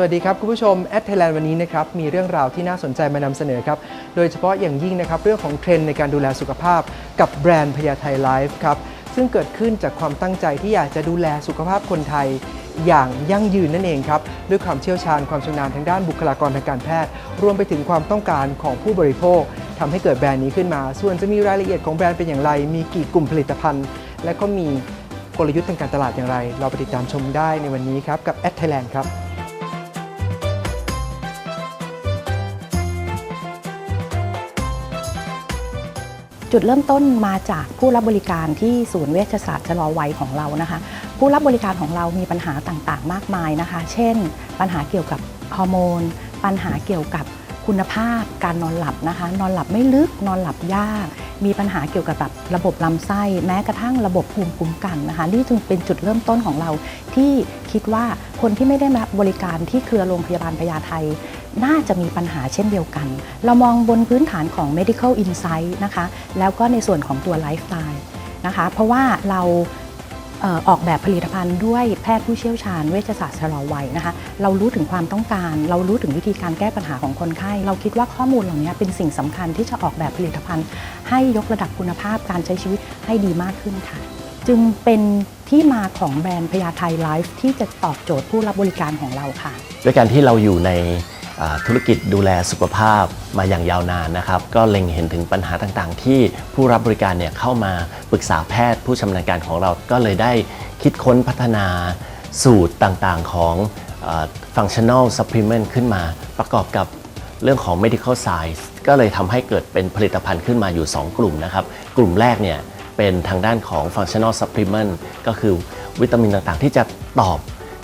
สวัสดีครับ คุณผู้ชมแอดไทยแลนด์วันนี้นะครับมีเรื่องราวที่น่าสนใจมานำเสนอครับ โดยเฉพาะอย่างยิ่งนะครับเรื่องของเทรนด์ในการดูแลสุขภาพ กับแบรนด์พญาไทไลฟ์ครับซึ่งเกิดขึ้นจากความตั้งใจที่อยากจะดูแลสุขภาพคนไทย อย่างยั่งยืนนั่นเองครับด้วยความเชี่ยวชาญความชำนาญทางด้านบุคลากรทางการแพทย์ รวมไปถึงความต้องการของผู้บริโภคทำให้เกิดแบรนด์นี้ขึ้นมา ส่วนจะมีรายละเอียดของแบรนด์เป็นอย่างไร มีกี่กลุ่มผลิตภัณฑ์ และก็มีกลยุทธ์ทางการตลาดอย่างไร เราไปติดตามชมได้ในวันนี้ครับกับแอดไทยแลนด์ครับ จุดเริ่มต้นมาจากผู้รับบริการที่ศูนย์เวชศาสตร์ชะลอวัยของเรานะคะ ผู้รับบริการของเรามีปัญหาต่างๆ มากมายนะคะ เช่น ปัญหาเกี่ยวกับฮอร์โมน ปัญหาเกี่ยวกับคุณภาพ การนอนหลับนะคะ นอนหลับไม่ลึกนอนหลับยาก มีปัญหาเกี่ยวกับแบบระบบลำไส้ แม้กระทั่งระบบภูมิคุ้มกันนะคะนี่จึงเป็นจุดเริ่มต้นของเราที่คิดว่าคนที่ไม่ได้รับบริการที่เครือโรงพยาบาลพญาไทน่าจะมีปัญหาเช่นเดียวกัน เรามองบนพื้นฐานของ medical insight นะคะ แล้วก็ในส่วนของตัว lifestyle นะคะ เพราะว่าเรา ออกแบบผลิตภัณฑ์ด้วยแพทย์ผู้เชี่ยวชาญเวชศาสตร์ชะลอวัยนะคะเรารู้ถึงความต้องการ เรารู้ถึงวิธีการแก้ปัญหาของคนไข้ เราคิดว่าข้อมูลเหล่านี้เป็นสิ่งสำคัญที่จะออกแบบผลิตภัณฑ์ ให้ยกระดับคุณภาพการใช้ชีวิตให้ดีมากขึ้นค่ะ จึงเป็นที่มาของแบรนด์พญาไทยไลฟ์ที่จะตอบโจทย์ผู้รับบริการของเราค่ะ ด้วยการที่เราอยู่ใน ธุรกิจดูแลสุขภาพมาอย่างยาวนานนะครับ ก็เล็งเห็นถึงปัญหาต่างๆ ที่ผู้รับบริการเนี่ยเข้ามาปรึกษาแพทย์ผู้ชำนาญการของเราก็เลยได้คิดค้นพัฒนาสูตรต่างๆของ functional supplement ขึ้นมา ประกอบกับเรื่องของ medical science ก็เลยทำให้เกิดเป็นผลิตภัณฑ์ขึ้นมาอยู่ 2 กลุ่มนะครับ กลุ่มแรกเนี่ยเป็นทางด้านของ functional supplement ก็คือวิตามินต่างๆ ที่จะตอบ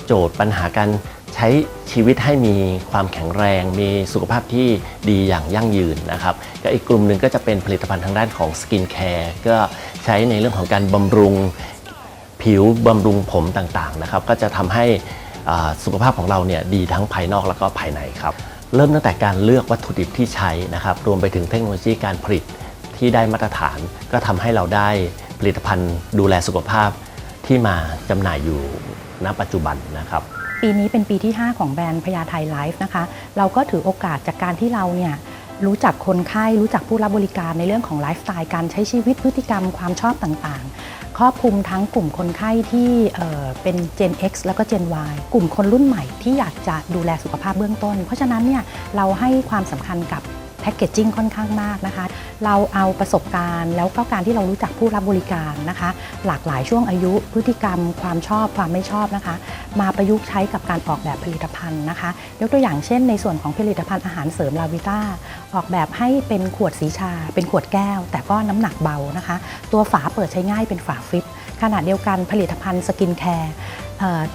โจทย์ปัญหาการ ใช้ชีวิตให้มีความแข็งแรง มีสุขภาพที่ดีอย่างยั่งยืนนะครับก็อีกกลุ่มหนึ่งก็จะเป็นผลิตภัณฑ์ทางด้านของสกินแคร์ก็ใช้ในเรื่องของการบำรุงผิวบำรุงผมต่างๆนะครับก็จะทำให้สุขภาพของเราเนี่ยดีทั้งภายนอกแล้วก็ภายในครับเริ่มตั้งแต่การเลือกวัตถุดิบที่ใช้นะครับรวมไปถึงเทคโนโลยีการผลิตที่ได้มาตรฐาน ก็ทำให้เราได้ผลิตภัณฑ์ดูแลสุขภาพที่มาจำหน่ายอยู่ณปัจจุบันนะครับ ปีนี้เป็นปีที่ 5 ของแบรนด์พญาไทไลฟ์นะคะ เราก็ถือโอกาสจากการที่เราเนี่ยรู้จักคนไข้รู้จักผู้รับบริการในเรื่องของไลฟ์สไตล์การใช้ชีวิตพฤติกรรมความชอบต่างๆ ครอบคลุมทั้งกลุ่มคนไข้ที่เเป็น Gen X แล้วก็ Gen Y กลุ่มคนรุ่นใหม่ที่อยากจะดูแลสุขภาพเบื้องต้น เพราะฉะนั้นเนี่ยเราให้ความสำคัญกับ แพคเกจจิ้งค่อนข้างมากนะคะ เราเอาประสบการณ์ แล้วก็การที่เรารู้จักผู้รับบริการนะคะ หลากหลายช่วงอายุพฤติกรรม ความชอบความไม่ชอบนะคะ มาประยุกต์ใช้กับการออกแบบผลิตภัณฑ์นะคะ ยกตัวอย่างเช่น ในส่วนของผลิตภัณฑ์อาหารเสริมลาวิต้าออกแบบให้เป็นขวดสีชา เป็นขวดแก้ว แต่ก็น้ำหนักเบานะคะ ตัวฝาเปิดใช้ง่ายเป็นฝาฟลิปขณะเดียวกันผลิตภัณฑ์สกินแคร์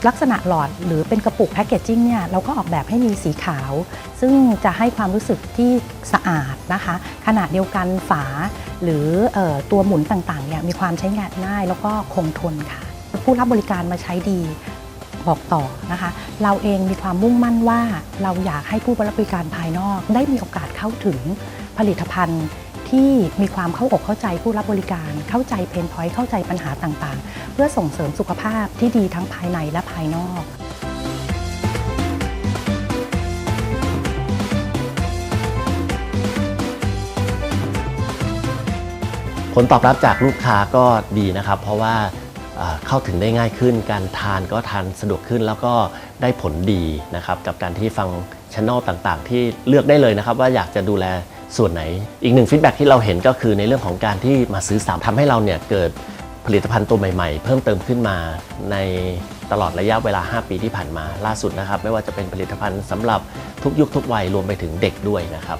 ลักษณะหลอดหรือเป็นกระปุกแพคเกจจิ้งเนี่ยเราก็ออกแบบให้มีสีขาว ซึ่งจะให้ความรู้สึกที่สะอาดนะคะขณะเดียวกันฝา หรือออตัวหมุนต่างๆเนี่ยมีความใช้งานง่ายแล้วก็คงทนค่ะ ผู้รับบริการมาใช้ดีบอกต่อนะคะ เราเองมีความมุ่งมั่นว่าเราอยากให้ผู้รับบริการภายนอก ได้มีโอกาสเข้าถึงผลิตภัณฑ์ ที่มีความเข้าอกเข้าใจผู้รับบริการ เข้าใจเพนพอยต์เข้าใจปัญหาต่างๆ เพื่อส่งเสริมสุขภาพที่ดีทั้งภายในและภายนอกผลตอบรับจากลูกค้าก็ดีนะครับ เพราะว่าเข้าถึงได้ง่ายขึ้น การทานก็ทานสะดวกขึ้นแล้วก็ได้ผลดีนะครับ กับการที่ฟังช n นลต่างๆ ที่เลือกได้เลยนะครับ ว่าอยากจะดูแล ส่วนไหน อีกหนึ่งฟีดแบ็ที่เราเห็นก็คือในเรื่องของการที่มาซื้อซ้ำทำให้เราเนี่ยเกิดผลิตภัณฑ์ตัวใหม่ๆ เพิ่มเติมขึ้นมาในตลอดระยะเวลา 5 ปีที่ผ่านมาล่าสุดนะครับ ไม่ว่าจะเป็นผลิตภัณฑ์สำหรับทุกยุคทุกวัยรวมไปถึงเด็กด้วยนะครับ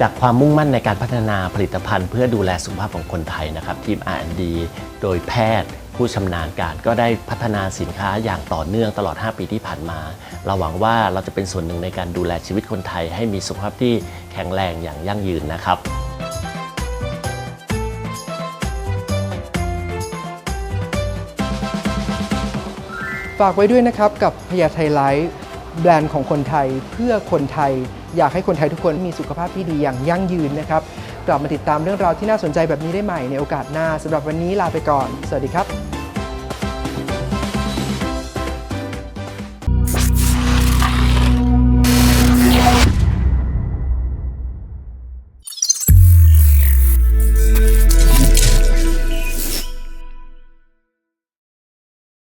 จากความมุ่งมั่นในการพัฒนาผลิตภัณฑ์เพื่อดูแลสุขภาพของคนไทยนะครับทีม R&D โดยแพทย์ ผู้ชำนาญการก็ได้พัฒนาสินค้าอย่างต่อเนื่องตลอด 5 ปีที่ผ่านมา เราหวังว่าเราจะเป็นส่วนหนึ่งในการดูแลชีวิตคนไทย ให้มีสุขภาพที่แข็งแรงอย่างยั่งยืนนะครับฝากไว้ด้วยนะครับกับพญาไทไลท์แบรนด์ของคนไทยเพื่อคนไทย อยากให้คนไทยทุกคนมีสุขภาพที่ดีอย่างยั่งยืนนะครับ กลับมาติดตามเรื่องราวที่น่าสนใจแบบนี้ได้ใหม่ในโอกาสหน้าสำหรับวันนี้ลาไปก่อน สวัสดีครับ